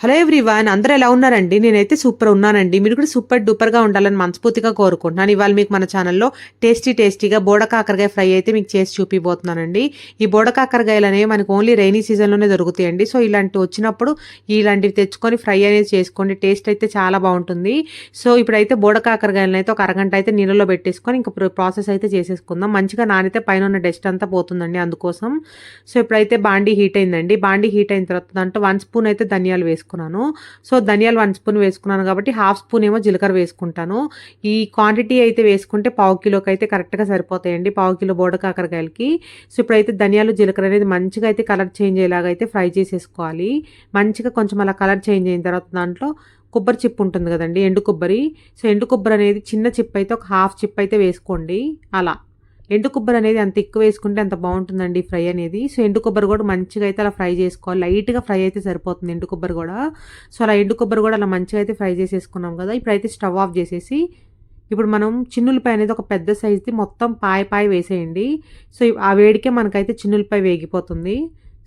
Hello everyone అందరూ ఎలా ఉన్నారండి? నేనైతే సూపర్ ఉన్నానండి. మీరు కూడా సూపర్ డూపర్గా ఉండాలని మనస్ఫూర్తిగా కోరుకుంటున్నాను. ఇవాళ మీకు మన ఛానల్లో టేస్టీ టేస్టీగా బోడకాకరకాయ ఫ్రై అయితే మీకు చేసి చూపిపోతున్నానండి ఈ బోడకాకరకాయలు అనేవి మనకు ఓన్లీ రైనీ సీజన్లోనే దొరుకుతాయండి. సో ఇలాంటివి వచ్చినప్పుడు ఇలాంటివి తెచ్చుకొని ఫ్రై అనేది చేసుకోండి. టేస్ట్ అయితే చాలా బాగుంటుంది. సో ఇప్పుడైతే బోడకాకరకాయలను అయితే ఒక అరగంట అయితే నీళ్ళలో పెట్టేసుకొని ఇంకా ప్రాసెస్ అయితే చేసేసుకుందాం. మంచిగా నానైతే పైన ఉన్న డస్ట్ అంతా పోతుందండి అందుకోసం. సో ఇప్పుడైతే బాండీ హీట్ అయిందండి. బాండీ హీట్ అయిన తర్వాత దాంట్లో వన్ స్పూన్ అయితే ధనియాలు వేసుకున్నాను. సో ధనియాలు వన్ స్పూన్ వేసుకున్నాను కాబట్టి హాఫ్ స్పూన్ ఏమో జీలకర్ర వేసుకుంటాను. ఈ క్వాంటిటీ అయితే వేసుకుంటే పావు కిలోకి అయితే కరెక్ట్గా సరిపోతాయండి పావు కిలో బోడ కాకరకాయలకి సో ఇప్పుడైతే ధనియాలు జీలకర్ర అనేది మంచిగా అయితే కలర్ చేంజ్ అయ్యేలాగా అయితే ఫ్రై చేసేసుకోవాలి. మంచిగా కొంచెం అలా కలర్ చేంజ్ అయిన తర్వాత దాంట్లో కొబ్బరి చిప్పు ఉంటుంది కదండి ఎండు కొబ్బరి. సో ఎండు కొబ్బరి అనేది చిన్న చిప్ అయితే ఒక హాఫ్ చిప్ అయితే వేసుకోండి. అలా. ఎండు కొబ్బరి అనేది అంత ఎక్కువ వేసుకుంటే అంత బాగుంటుందండి ఫ్రై అనేది. సో ఎండు కొబ్బరి కూడా మంచిగా అయితే అలా ఫ్రై చేసుకోవాలి. లైట్గా ఫ్రై అయితే సరిపోతుంది ఎండు కొబ్బరి కూడా. సో అలా ఎండు కొబ్బరి కూడా అలా మంచిగా అయితే ఫ్రై చేసేసుకున్నాం కదా. ఇప్పుడైతే స్టవ్ ఆఫ్ చేసేసి ఇప్పుడు మనం చిన్నులపై అనేది ఒక పెద్ద సైజుది మొత్తం పాయ పాయ వేసేయండి. సో ఆ వేడికే మనకైతే చిన్నులపై వేగిపోతుంది.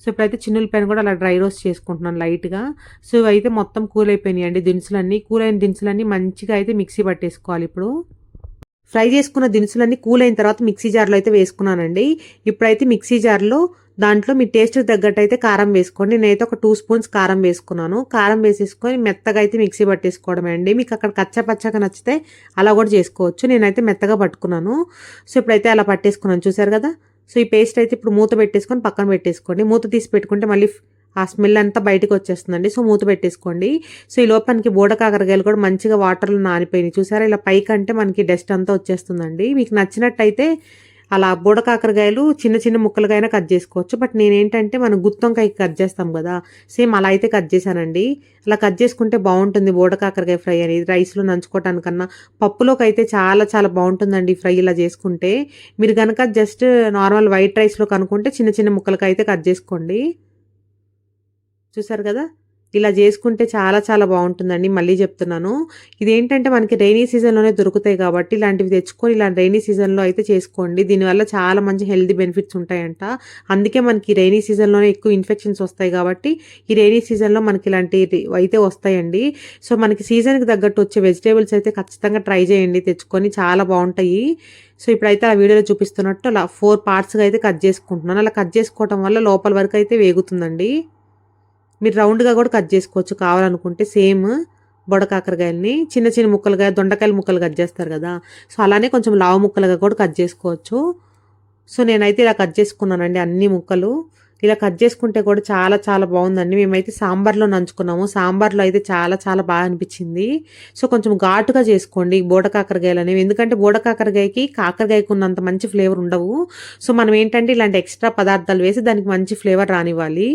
సో ఇప్పుడైతే చిన్నులపైన కూడా అలా డ్రై రోస్ట్ చేసుకుంటున్నాను లైట్గా. సో అయితే మొత్తం కూల్ అయిపోయినాయి అండి దినుసులన్నీ. కూల్ అయిన దినుసులన్నీ మంచిగా అయితే మిక్సీ పట్టేసుకోవాలి ఇప్పుడు. ఫ్రై చేసుకున్న దినుసులన్నీ కూల్ అయిన తర్వాత మిక్సీ జార్లో అయితే వేసుకున్నానండి. ఇప్పుడైతే మిక్సీ జార్లో దాంట్లో మీ టేస్ట్కి తగ్గట్టు అయితే కారం వేసుకోండి. నేనైతే ఒక టూ స్పూన్స్ కారం వేసుకున్నాను. కారం వేసేసుకొని మెత్తగా అయితే మిక్సీ పట్టేసుకోవడమే అండి. మీకు అక్కడ కచ్చా పచ్చగా నచ్చితే అలా కూడా చేసుకోవచ్చు. నేనైతే మెత్తగా పట్టుకున్నాను. సో ఇప్పుడైతే అలా పట్టేసుకున్నాను. చూసారు కదా? సో ఈ పేస్ట్ అయితే ఇప్పుడు మూత పెట్టేసుకొని పక్కన పెట్టేసుకోండి. మూత తీసి పెట్టుకుంటే మళ్ళీ ఆ స్మెల్ అంతా బయటకు వచ్చేస్తుందండి. సో మూత పెట్టేసుకోండి. సో ఈ లోపానికి బోడకాకరకాయలు కూడా మంచిగా వాటర్లో నానిపోయినాయి. చూసారా? ఇలా పైకంటే మనకి డస్ట్ అంతా వచ్చేస్తుందండి. మీకు నచ్చినట్టయితే అలా బోడకాకరకాయలు చిన్న చిన్న ముక్కలుగైనా కట్ చేసుకోవచ్చు. బట్ నేనేంటంటే మనం గుత్తొంకాయకి కట్ చేస్తాం కదా. సేమ్ అలా అయితే కట్ చేశానండి. అలా కట్ చేసుకుంటే బాగుంటుంది బోడకాకరకాయ ఫ్రై అనేది. రైస్లో నంచుకోవటానికన్నా పప్పులోకి అయితే చాలా చాలా బాగుంటుందండి ఫ్రై ఇలా చేసుకుంటే. మీరు కనుక జస్ట్ నార్మల్ వైట్ రైస్లో కనుక్కుంటే చిన్న చిన్న ముక్కలకి అయితే కట్ చేసుకోండి. చూసారు కదా? ఇలా చేసుకుంటే చాలా చాలా బాగుంటుందండి. మళ్ళీ చెప్తున్నాను. ఇదేంటంటే మనకి రైనీ సీజన్లోనే దొరుకుతాయి కాబట్టి ఇలాంటివి తెచ్చుకొని ఇలా రైనీ సీజన్లో అయితే చేసుకోండి. దీనివల్ల చాలా మంచి హెల్తీ బెనిఫిట్స్ ఉంటాయంట. అందుకే మనకి రైనీ సీజన్లోనే ఎక్కువ ఇన్ఫెక్షన్స్ వస్తాయి కాబట్టి ఈ రైనీ సీజన్లో మనకి ఇలాంటివి అయితే వస్తాయండి. సో మనకి సీజన్కి తగ్గట్టు వచ్చే వెజిటేబుల్స్ అయితే ఖచ్చితంగా ట్రై చేయండి. తెచ్చుకొని చాలా బాగుంటాయి. సో ఇప్పుడైతే ఆ వీడియోలో చూపిస్తున్నట్టు అలా ఫోర్ పార్ట్స్గా అయితే కట్ చేసుకుంటున్నాను. అలా కట్ చేసుకోవటం వల్ల లోపల వరకు అయితే వేగుతుందండి. మీరు రౌండ్గా కూడా కట్ చేసుకోవచ్చు. కావాలనుకుంటే సేమ్ బొడకాకరకాయలని చిన్న చిన్న ముక్కలుగా దొండకాయల ముక్కలు కట్ చేస్తారు కదా. సో అలానే కొంచెం లావు ముక్కలుగా కూడా కట్ చేసుకోవచ్చు. సో నేనైతే ఇలా కట్ చేసుకున్నానండి అన్ని ముక్కలు. ఇలా కట్ చేసుకుంటే కూడా చాలా చాలా బాగుందండి. మేమైతే సాంబార్లో నంచుకున్నాము. సాంబార్లో అయితే చాలా చాలా బాగా అనిపించింది. సో కొంచెం ఘాటుగా చేసుకోండి బోడకాకరకాయలు అనేవి. ఎందుకంటే బోడకాకరకాయకి కాకరకాయకు ఉన్నంత మంచి ఫ్లేవర్ ఉండవు. సో మనం ఏంటంటే ఇలాంటి ఎక్స్ట్రా పదార్థాలు వేసి దానికి మంచి ఫ్లేవర్ రానివ్వాలి.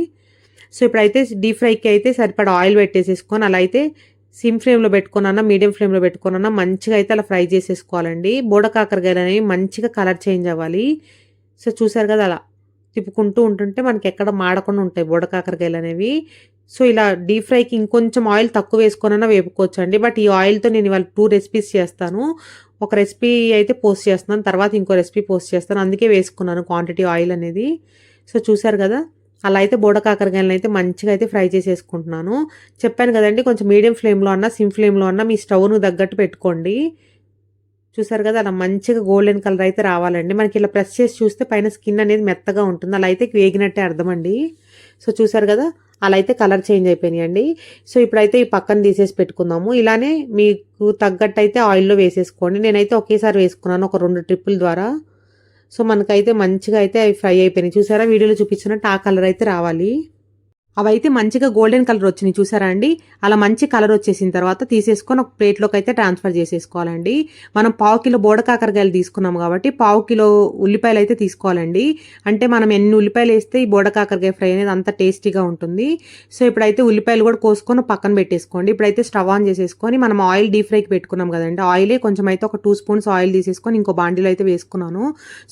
సో ఇప్పుడైతే డీప్ ఫ్రైకి అయితే సరిపడా ఆయిల్ పెట్టేసేసుకొని అలా అయితే సిమ్ ఫ్లేమ్లో పెట్టుకున్నా మీడియం ఫ్లేమ్లో పెట్టుకున్నా మంచిగా అయితే అలా ఫ్రై చేసేసుకోవాలండి. బోడకాకరకాయలు అనేవి మంచిగా కలర్ చేంజ్ అవ్వాలి. సో చూసారు కదా అలా తిప్పుకుంటూ ఉంటుంటే మనకి ఎక్కడ మాడకుండా ఉంటాయి బోడకాకరకాయలు అనేవి. సో ఇలా డీప్ ఫ్రైకి ఇంకొంచెం ఆయిల్ తక్కువ వేసుకొనైనా వేపుకోవచ్చు అండి బట్ ఈ ఆయిల్తో నేను ఇవాళ టూ రెసిపీస్ చేస్తాను. ఒక రెసిపీ అయితే పోస్ట్ చేస్తున్నాను తర్వాత ఇంకో రెసిపీ పోస్ట్ చేస్తాను. అందుకే వేసుకున్నాను క్వాంటిటీ ఆయిల్ అనేది. సో చూసారు కదా అలా అయితే బోడకాకరకాయలను అయితే మంచిగా అయితే ఫ్రై చేసేసుకుంటున్నాను. చెప్పాను కదండి కొంచెం మీడియం ఫ్లేమ్లో అన్నా సిమ్ ఫ్లేమ్లో అన్నా మీ స్టవ్ను తగ్గట్టు పెట్టుకోండి. చూసారు కదా అలా మంచిగా గోల్డెన్ కలర్ అయితే రావాలండి. మనకి ఇలా ప్రెస్ చేసి చూస్తే పైన స్కిన్ అనేది మెత్తగా ఉంటుంది. అలా అయితే వేగినట్టే అర్థమండి. సో చూసారు కదా అలా అయితే కలర్ చేంజ్ అయిపోయినాయండి. సో ఇప్పుడైతే ఈ పక్కన తీసేసి పెట్టుకుందాము. ఇలానే మీకు తగ్గట్టు అయితే ఆయిల్లో వేసేసుకోండి. నేనైతే ఒకేసారి వేసుకున్నాను ఒక రెండు ట్రిప్పుల ద్వారా. సో మనకైతే మంచిగా అయితే అవి ఫ్రై అయిపోయినాయి. చూసారా? వీడియోలో చూపించినట్టు ఆ కలర్ అయితే రావాలి. అవైతే మంచిగా గోల్డెన్ కలర్ వచ్చినాయి చూసారా అండి? అలా మంచి కలర్ వచ్చేసిన తర్వాత తీసేసుకొని ఒక ప్లేట్లోకి అయితే ట్రాన్స్ఫర్ చేసేసుకోవాలండి. మనం పావు కిలో బోడకాకరకాయలు తీసుకున్నాం కాబట్టి పావు కిలో ఉల్లిపాయలు అయితే తీసుకోవాలండి. అంటే మనం ఎన్ని ఉల్లిపాయలు వేస్తే ఈ బోడకాకరకాయ ఫ్రై అనేది అంత టేస్టీగా ఉంటుంది. సో ఇప్పుడైతే ఉల్లిపాయలు కూడా కోసుకొని పక్కన పెట్టేసుకోండి. ఇప్పుడైతే స్టవ్ ఆన్ చేసేసుకొని మనం ఆయిల్ డీప్ ఫ్రైకి పెట్టుకున్నాం కదండి. ఆయిలే కొంచెం అయితే ఒక టూ స్పూన్స్ ఆయిల్ తీసేసుకొని ఇంకో బాండీలో అయితే వేసుకున్నాను.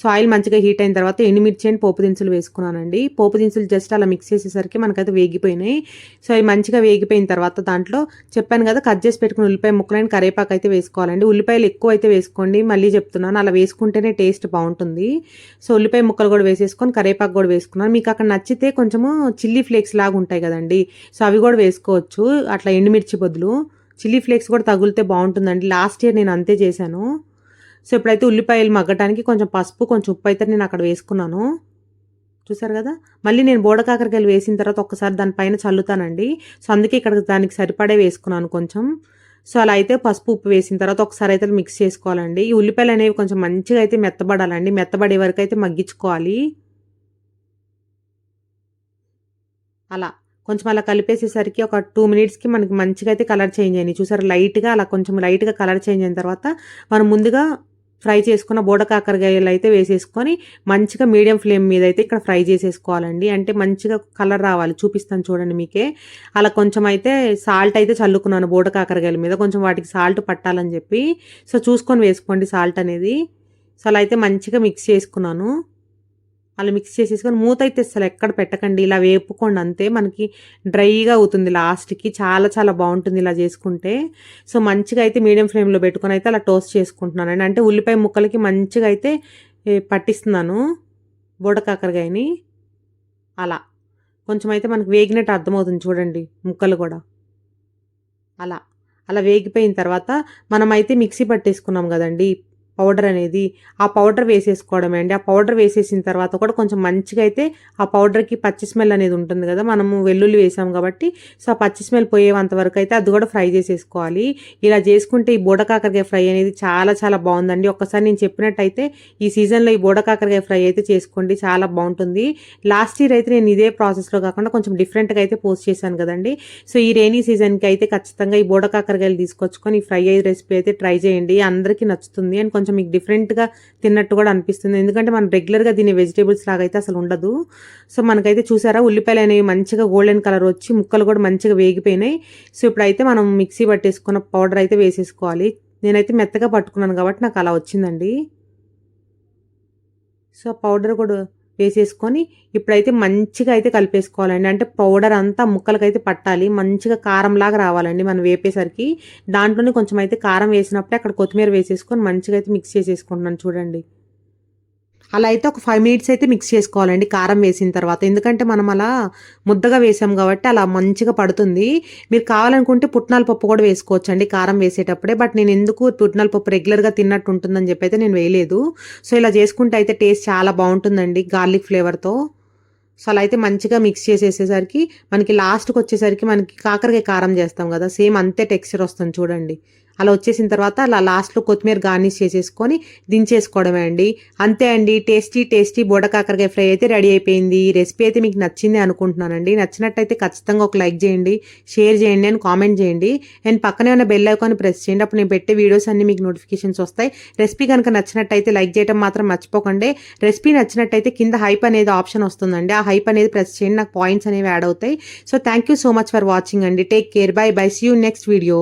సో ఆయిల్ మంచిగా హీట్ అయిన తర్వాత ఎండుమిర్చి అండ్ పోపు దినుసులు వేసుకున్నానండి. పోపు దినుసులు జస్ట్ అలా మిక్స్ చేసేసరికి మనకైతే వేగిపోయినాయి. సో అవి మంచిగా వేగిపోయిన తర్వాత దాంట్లో చెప్పాను కదా కట్ చేసి పెట్టుకుని ఉల్లిపాయ ముక్కలని కరేపాకు అయితే వేసుకోవాలండి. ఉల్లిపాయలు ఎక్కువ అయితే వేసుకోండి. మళ్ళీ చెప్తున్నాను అలా వేసుకుంటేనే టేస్ట్ బాగుంటుంది. సో ఉల్లిపాయ ముక్కలు కూడా వేసేసుకొని కరేపాకు కూడా వేసుకున్నాను. మీకు అక్కడ నచ్చితే కొంచెము చిల్లీ ఫ్లేక్స్ లాగా ఉంటాయి కదండి. సో అవి కూడా వేసుకోవచ్చు. అట్లా ఎండుమిర్చి బదులు. చిల్లీ ఫ్లేక్స్ కూడా తగిలితే బాగుంటుందండి. లాస్ట్ ఇయర్ నేను అంతే చేశాను. సో ఇప్పుడైతే ఉల్లిపాయలు మగ్గటానికి కొంచెం పసుపు కొంచెం ఉప్పు అయితే నేను అక్కడ వేసుకున్నాను. చూసారు కదా? మళ్ళీ నేను బోడకాకరకాయలు వేసిన తర్వాత ఒక్కసారి దానిపైన చల్లుతానండి. సో అందుకే ఇక్కడ దానికి సరిపడే వేసుకున్నాను కొంచెం. సో అలా అయితే పసుపు ఉప్పు వేసిన తర్వాత ఒకసారి అయితే మిక్స్ చేసుకోవాలండి. ఈ ఉల్లిపాయలు అనేవి కొంచెం మంచిగా అయితే మెత్తబడాలండి. మెత్తబడే వరకు అయితే మగ్గించుకోవాలి. అలా. కొంచెం అలా కలిపేసేసరికి ఒక టూ మినిట్స్కి మనకి మంచిగా అయితే కలర్ చేంజ్ అయింది చూసారు? లైట్గా అలా కొంచెం లైట్గా కలర్ చేంజ్ అయిన తర్వాత మనం ముందుగా ఫ్రై చేసుకున్న బోడకాకరకాయలు అయితే వేసేసుకొని మంచిగా మీడియం ఫ్లేమ్ మీద అయితే ఇక్కడ ఫ్రై చేసేసుకోవాలండి. అంటే మంచిగా కలర్ రావాలి. చూపిస్తాను చూడండి మీకే. అలా కొంచెం అయితే సాల్ట్ అయితే చల్లుకున్నాను బోడకాకరకాయల మీద. కొంచెం వాటికి సాల్ట్ పట్టాలని చెప్పి. సో చూసుకొని వేసుకోండి సాల్ట్ అనేది. సో అలా అయితే మంచిగా మిక్స్ చేసుకున్నాను. అలా మిక్స్ చేసేసుకొని మూత అయితే అసలు ఎక్కడ పెట్టకండి. ఇలా వేపుకోండి అంతే. మనకి డ్రైగా అవుతుంది లాస్ట్కి. చాలా చాలా బాగుంటుంది ఇలా చేసుకుంటే. సో మంచిగా అయితే మీడియం ఫ్లేమ్లో పెట్టుకొని అయితే అలా టోస్ట్ చేసుకుంటున్నానండి అంటే ఉల్లిపాయ ముక్కలకి మంచిగా అయితే పట్టిస్తున్నాను. బోడకాకరకాయని. అలా. కొంచెం అయితే మనకు వేగినట్టు అర్థమవుతుంది చూడండి ముక్కలు కూడా. అలా. అలా వేగిపోయిన తర్వాత మనమైతే మిక్సీ పట్టేసుకున్నాం కదండి. పౌడర్ అనేది ఆ పౌడర్ వేసేసుకోవడమే అండి. ఆ పౌడర్ వేసేసిన తర్వాత కూడా కొంచెం మంచిగా అయితే ఆ పౌడర్కి పచ్చి స్మెల్ అనేది ఉంటుంది కదా మనము వెల్లుల్లి వేసాం కాబట్టి సో ఆ పచ్చి స్మెల్ పోయేంత వరకు అయితే అది కూడా ఫ్రై చేసేసుకోవాలి. ఇలా చేసుకుంటే ఈ బోడకాకరకాయ ఫ్రై అనేది చాలా చాలా బాగుందండి. ఒక్కసారి నేను చెప్పినట్టయితే ఈ సీజన్లో ఈ బోడకాకరకాయ ఫ్రై అయితే చేసుకోండి చాలా బాగుంటుంది. లాస్ట్ ఇయర్ అయితే నేను ఇదే ప్రాసెస్లో కాకుండా కొంచెం డిఫరెంట్గా అయితే పోస్ట్ చేశాను కదండి. సో ఈ రైనీ సీజన్కి అయితే ఖచ్చితంగా ఈ బోడకాకరకాయలు తీసుకొచ్చుకొని ఈ ఫ్రై అయ్యే రెసిపీ అయితే ట్రై చేయండి. అందరికీ నచ్చుతుంది. అండ్ కొంచెం కొంచెం మీకు డిఫరెంట్గా తిన్నట్టు కూడా అనిపిస్తుంది. ఎందుకంటే మనం రెగ్యులర్గా దీని వెజిటేబుల్స్ లాగా అయితే అసలు ఉండదు. సో మనకైతే చూసారా ఉల్లిపాయలు అనేవి మంచిగా గోల్డెన్ కలర్ వచ్చి ముక్కలు కూడా మంచిగా వేగిపోయినాయి. సో ఇప్పుడైతే మనం మిక్సీ పట్టేసుకున్న పౌడర్ అయితే వేసేసుకోవాలి. నేనైతే మెత్తగా పట్టుకున్నాను కాబట్టి నాకు అలా వచ్చిందండి. సో పౌడర్ కూడా వేసేసుకొని ఇప్పుడైతే మంచిగా అయితే కలిపేసుకోవాలండి. అంటే పౌడర్ అంతా ముక్కలకైతే పట్టాలి. మంచిగా కారంలాగా రావాలండి మనం వేపేసరికి. దాంట్లోనే కొంచెం అయితే కారం వేసినప్పుడే అక్కడ కొత్తిమీర వేసేసుకొని మంచిగా అయితే మిక్స్ చేసేసుకుంటున్నాను చూడండి. అలా అయితే ఒక ఫైవ్ మినిట్స్ అయితే మిక్స్ చేసుకోవాలండి. కారం వేసిన తర్వాత. ఎందుకంటే మనం అలా ముద్దగా వేసాం కాబట్టి అలా మంచిగా పడుతుంది. మీరు కావాలనుకుంటే పుట్నాల పప్పు కూడా వేసుకోవచ్చు అండి కారం వేసేటప్పుడే. బట్ నేను ఎందుకు పుట్నాల పప్పు రెగ్యులర్గా తిన్నట్టు ఉంటుందని చెప్పి అయితే నేను వేయలేదు. సో ఇలా చేసుకుంటే అయితే టేస్ట్ చాలా బాగుంటుందండి గార్లిక్ ఫ్లేవర్తో సో అలా అయితే మంచిగా మిక్స్ చేసేసేసరికి మనకి లాస్ట్కి వచ్చేసరికి మనకి కాకరకాయ కారం చేస్తాం కదా సేమ్ అంతే టెక్స్చర్ వస్తుంది చూడండి. అలా వచ్చేసిన తర్వాత అలా లాస్ట్లో కొత్తిమీర గార్నిష్ చేసేసుకొని దించేసుకోవడమే అండి. అంతే అండి టేస్టీ టేస్టీ బోడకాకరకాయ ఫ్రై అయితే రెడీ అయిపోయింది. ఈ రెసిపీ అయితే మీకు నచ్చింది అనుకుంటున్నానండి. నచ్చినట్టయితే ఖచ్చితంగా ఒక లైక్ చేయండి షేర్ చేయండి అని కామెంట్ చేయండి. అండ్ పక్కనే ఉన్న బెల్ ఐకాన్ ప్రెస్ చేయండి. అప్పుడు నేను పెట్టే వీడియోస్ అన్ని మీకు నోటిఫికేషన్స్ వస్తాయి. రెసిపీ కనుక నచ్చినట్టయితే లైక్ చేయడం మాత్రం మర్చిపోకండి. రెసిపీ నచ్చినట్టయితే కింద హైప్ అనేది ఆప్షన్ వస్తుందండి. ఆ హైప్ అనేది ప్రెస్ చేయండి. నాకు పాయింట్స్ అనేవి యాడ్ అవుతాయి. So thank you so much for watching అండి. Take care. Bye bye. See you next video.